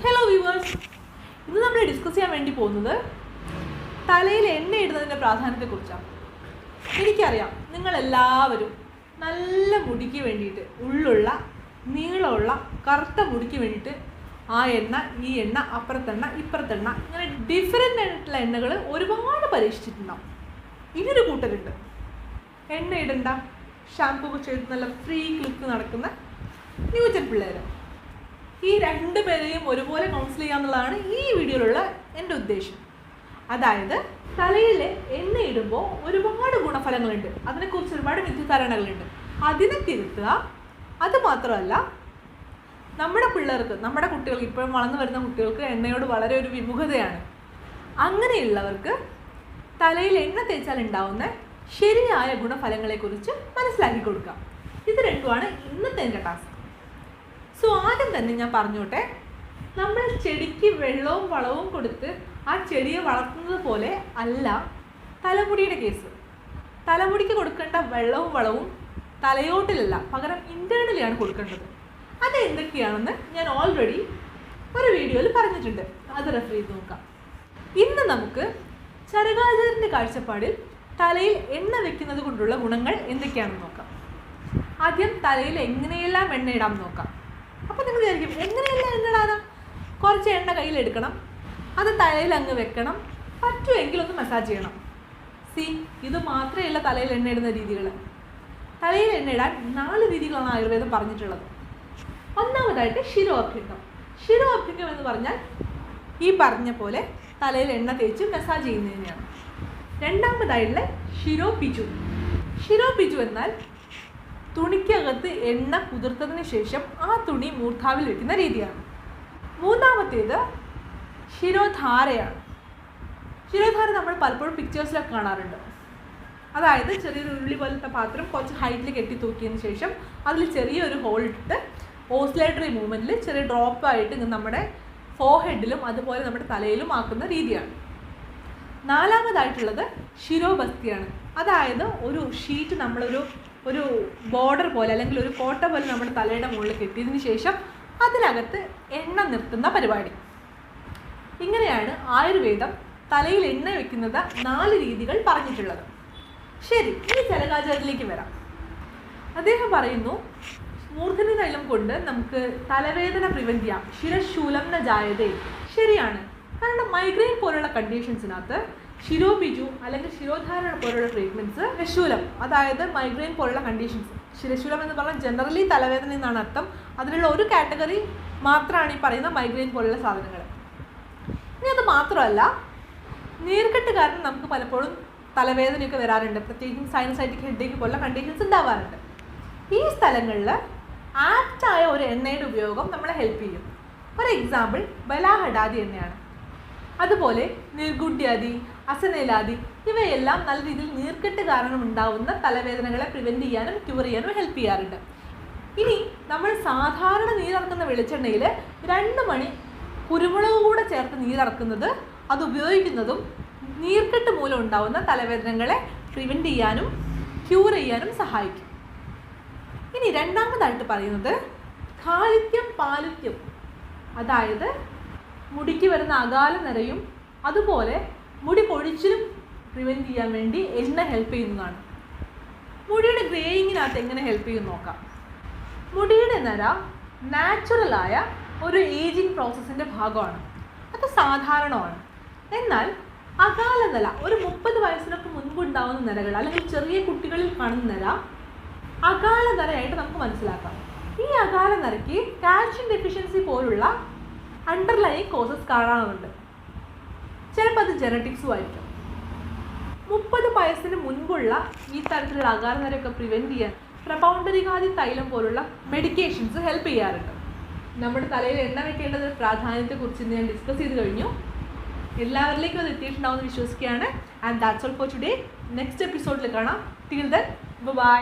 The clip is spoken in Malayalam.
ഹലോ വ്യൂവേഴ്സ് ഇന്ന് നമ്മൾ ഡിസ്കസ് ചെയ്യാൻ വേണ്ടി പോകുന്നത് തലയിൽ എണ്ണ ഇടുന്നതിന്റെ പ്രാധാന്യത്തെക്കുറിച്ചാണ്. എനിക്കറിയാം നിങ്ങളെല്ലാവരും നല്ല മുടിക്ക് വേണ്ടിയിട്ട് ഉള്ളുള്ള നീളമുള്ള കറുത്ത മുടിക്ക് വേണ്ടിയിട്ട് ആ എണ്ണ ഈ എണ്ണ അപ്പുറത്തെണ്ണ ഇപ്പുറത്തെണ്ണ ഇങ്ങനെ ഡിഫറെന്റ് ആയിട്ടുള്ള എണ്ണകൾ ഒരുപാട് പരീക്ഷിച്ചിട്ടുണ്ടാവും. ഇങ്ങനൊരു കൂട്ടരുണ്ട്. എണ്ണ ഇടണ്ട. ഷാമ്പൂ ചെയ്ത് നല്ല ഫ്രീ ക്ലിക്ക് നടക്കുന്ന ന്യൂജൻ പിള്ളേർ ഈ രണ്ട് പേരെയും ഒരുപോലെ കൗൺസിൽ ചെയ്യാന്നുള്ളതാണ് ഈ വീഡിയോയിലുള്ള എന്റെ ഉദ്ദേശം. അതായത് തലയിൽ എണ്ണ ഇടുമ്പോൾ ഒരുപാട് ഗുണഫലങ്ങളുണ്ട്. അതിനെക്കുറിച്ച് ഒരുപാട് വിദ്യുധാരണകളുണ്ട് അതിനെ തിരുത്തുക അതുമാത്രമല്ല നമ്മുടെ പിള്ളേർക്ക് നമ്മുടെ കുട്ടികൾക്ക് ഇപ്പോഴും വളർന്നു വരുന്ന കുട്ടികൾക്ക് എണ്ണയോട് വളരെ ഒരു വിമുഖതയാണ്. അങ്ങനെയുള്ളവർക്ക് തലയിൽ എണ്ണ തേച്ചാൽ ഉണ്ടാവുന്ന ശരിയായ ഗുണഫലങ്ങളെക്കുറിച്ച് മനസ്സിലാക്കി കൊടുക്കാം. ഇത് രണ്ടുമാണ് ഇന്നത്തെ എന്റെ ടാസ്ക് സോ ആദ്യം തന്നെ ഞാൻ പറഞ്ഞോട്ടെ. നമ്മൾ ചെടിക്ക് വെള്ളവും വളവും കൊടുത്ത് ആ ചെടിയെ വളർത്തുന്നത് പോലെ അല്ല തലമുടിയുടെ കേസ്. തലമുടിക്ക് കൊടുക്കേണ്ട വെള്ളവും വളവും തലയോട്ടിലല്ല പകരം ഇന്റേർണലിയാണ് കൊടുക്കേണ്ടത്. അത് എന്തൊക്കെയാണെന്ന് ഞാൻ ഓൾറെഡി ഒരു വീഡിയോയിൽ പറഞ്ഞിട്ടുണ്ട്. അത് റെഫർ ചെയ്ത് നോക്കാം. ഇന്ന് നമുക്ക് ചരകാചാരന്റെ കാഴ്ചപ്പാടിൽ തലയിൽ എണ്ണ വെക്കുന്നത് കൊണ്ടുള്ള ഗുണങ്ങൾ എന്തൊക്കെയാണെന്ന് നോക്കാം. ആദ്യം തലയിൽ എങ്ങനെയെല്ലാം എണ്ണ ഇടാം നോക്കാം. അപ്പോൾ നിങ്ങൾ വിചാരിക്കും എങ്ങനെയല്ല എണ്ണടാനാ കുറച്ച് എണ്ണ കയ്യിലെടുക്കണം അത് തലയിൽ അങ്ങ് വെക്കണം പറ്റുമെങ്കിൽ ഒന്ന് മസാജ് ചെയ്യണം. സി ഇത് മാത്രമല്ല തലയിൽ എണ്ണ ഇടുന്ന രീതികൾ തലയിൽ എണ്ണ ഇടാൻ നാല് രീതികളാണ് ആയുർവേദം പറഞ്ഞിട്ടുള്ളത്. ഒന്നാമതായിട്ട് ശിരോഭ്യംഗം ശിരോഭ്യംഗം എന്ന് പറഞ്ഞാൽ ഈ പറഞ്ഞ പോലെ തലയിൽ എണ്ണ തേച്ച് മസാജ് ചെയ്യുന്നതിനെയാണ്. രണ്ടാമതായിട്ടുള്ള ശിരോപിജു. ശിരോപിജു എന്നാൽ തുണിക്കകത്ത് എണ്ണ കുതിർത്തതിന് ശേഷം ആ തുണി മൂർധാവിൽ വെക്കുന്ന രീതിയാണ്. മൂന്നാമത്തേത് ശിരോധാരയാണ്. ശിരോധാര നമ്മൾ പലപ്പോഴും പിക്ചേഴ്സിലൊക്കെ കാണാറുണ്ട്. അതായത് ചെറിയൊരു ഉരുളി പോലത്തെ പാത്രം കുറച്ച് ഹൈറ്റിൽ കെട്ടി തൂക്കിയതിന് ശേഷം അതിൽ ചെറിയൊരു ഹോൾ ഇട്ടിട്ട് ഓസിലേറ്ററി മൂവ്മെന്റിൽ ചെറിയ ഡ്രോപ്പ് ആയിട്ട് നമ്മുടെ ഫോഹെഡിലും അതുപോലെ നമ്മുടെ തലയിലും ആക്കുന്ന രീതിയാണ്. നാലാമതായിട്ടുള്ളത് ശിരോബസ്തിയാണ് അതായത് ഒരു ഷീറ്റ് നമ്മളൊരു ഒരു ബോർഡർ പോലെ അല്ലെങ്കിൽ ഒരു കോട്ട പോലെ നമ്മുടെ തലയുടെ മുകളിൽ കെട്ടിയതിന് ശേഷം അതിനകത്ത് എണ്ണ നിർത്തുന്ന പരിപാടി. ഇങ്ങനെയാണ് ആയുർവേദം തലയിൽ എണ്ണ വെക്കുന്നത് നാല് രീതികൾ പറഞ്ഞിട്ടുള്ളത്. ശരി ഇനി ചലകാചാരത്തിലേക്ക് വരാം. അദ്ദേഹം പറയുന്നു മൂർധനി തൈലം കൊണ്ട് നമുക്ക് തലവേദന പ്രിവെന്റ് ചെയ്യാം ശിരശൂലം ന ജായതേ. ശരിയാണ്. കാരണം മൈഗ്രെയിൻ പോലുള്ള കണ്ടീഷൻസിനകത്ത് ശിരോബിജു അല്ലെങ്കിൽ ശിരോധാരണ പോലുള്ള ട്രീറ്റ്മെന്റ്സ് ശിരശൂലം അതായത് മൈഗ്രെയിൻ പോലുള്ള കണ്ടീഷൻസ് ശിരശൂലം എന്ന് പറഞ്ഞാൽ ജനറലി തലവേദന എന്നാണ് അർത്ഥം. അതിലുള്ള ഒരു കാറ്റഗറി മാത്രമാണ് ഈ പറയുന്ന മൈഗ്രെയിൻ പോലുള്ള സാധനങ്ങൾ. ഇനി അത് മാത്രമല്ല നീർക്കെട്ട് കാരണം നമുക്ക് പലപ്പോഴും തലവേദനയൊക്കെ വരാറുണ്ട്. പ്രത്യേകിച്ചും സൈനസൈറ്റിക് ഹെഡേക്ക് പോലുള്ള കണ്ടീഷൻസ് ഉണ്ടാവാറുണ്ട്. ഈ സ്ഥലങ്ങളിൽ ആപ്റ്റായ ഒരു എണ്ണയുടെ ഉപയോഗം നമ്മളെ ഹെൽപ്പ് ചെയ്യും. ഫോർ എക്സാമ്പിൾ ബലാഹഡാദി എണ്ണയാണ്. അതുപോലെ നീർഗുഡ്യാദി അസനേലാദി ഇവയെല്ലാം നല്ല രീതിയിൽ നീർക്കെട്ട് കാരണം ഉണ്ടാവുന്ന തലവേദനകളെ പ്രിവെന്റ് ചെയ്യാനും ക്യൂർ ചെയ്യാനും ഹെൽപ്പ് ചെയ്യാറുണ്ട്. ഇനി നമ്മൾ സാധാരണ നീരിറക്കുന്ന വെളിച്ചെണ്ണയിൽ രണ്ട് മണി കുരുമുളക് കൂടെ ചേർത്ത് നീരിറക്കുന്നത് അത് ഉപയോഗിക്കുന്നതും നീർക്കെട്ട് മൂലം ഉണ്ടാവുന്ന തലവേദനകളെ പ്രിവെന്റ് ചെയ്യാനും ക്യൂർ ചെയ്യാനും സഹായിക്കും. ഇനി രണ്ടാമതായിട്ട് പറയുന്നത് കാലിത്യം പാലിത്യം. അതായത് മുടിക്ക് വരുന്ന അകാല നിരയും അതുപോലെ മുടി പൊഴിച്ചിലും പ്രിവെന്റ് ചെയ്യാൻ വേണ്ടി എണ്ണ ഹെൽപ്പ് ചെയ്യുന്നതാണ്. മുടിയുടെ ഗ്രേയിങ്ങിനകത്ത് എങ്ങനെ ഹെൽപ്പ് ചെയ്യും നോക്കാം. മുടിയുടെ നിര നാച്ചുറലായ ഒരു ഏജിങ് പ്രോസസ്സിന്റെ ഭാഗമാണ്. അത് സാധാരണമാണ്. എന്നാൽ അകാല നില ഒരു മുപ്പത് വയസ്സിനൊക്കെ മുൻപുണ്ടാവുന്ന നിലകൾ അല്ലെങ്കിൽ ചെറിയ കുട്ടികളിൽ കാണുന്ന നില അകാല നിലയായിട്ട് നമുക്ക് മനസ്സിലാക്കാം. ഈ അകാല നിരയ്ക്ക് കാൽഷ്യം ഡെഫിഷ്യൻസി പോലുള്ള അണ്ടർലൈൻ കോസസ് കാണാറുണ്ട്. ചിലപ്പോൾ അത് ജനറ്റിക്സും ആയിരിക്കും. മുപ്പത് വയസ്സിന് മുൻപുള്ള ഈ തരത്തിലുള്ള അകാരനരൊക്കെ പ്രിവെന്റ് ചെയ്യാൻ പ്രപൗണ്ടരികാതി തൈലം പോലുള്ള മെഡിക്കേഷൻസ് ഹെൽപ്പ് ചെയ്യാറുണ്ട്. നമ്മുടെ തലയിൽ എണ്ണ വെക്കേണ്ടത് പ്രാധാന്യത്തെക്കുറിച്ച് ഞാൻ ഡിസ്കസ് ചെയ്ത് കഴിഞ്ഞു. എല്ലാവരിലേക്കും അത് എത്തിയിട്ടുണ്ടാവുമെന്ന് വിശ്വസിക്കുകയാണ്. And that's all for today next എപ്പിസോഡിൽ കാണാം. Till then bye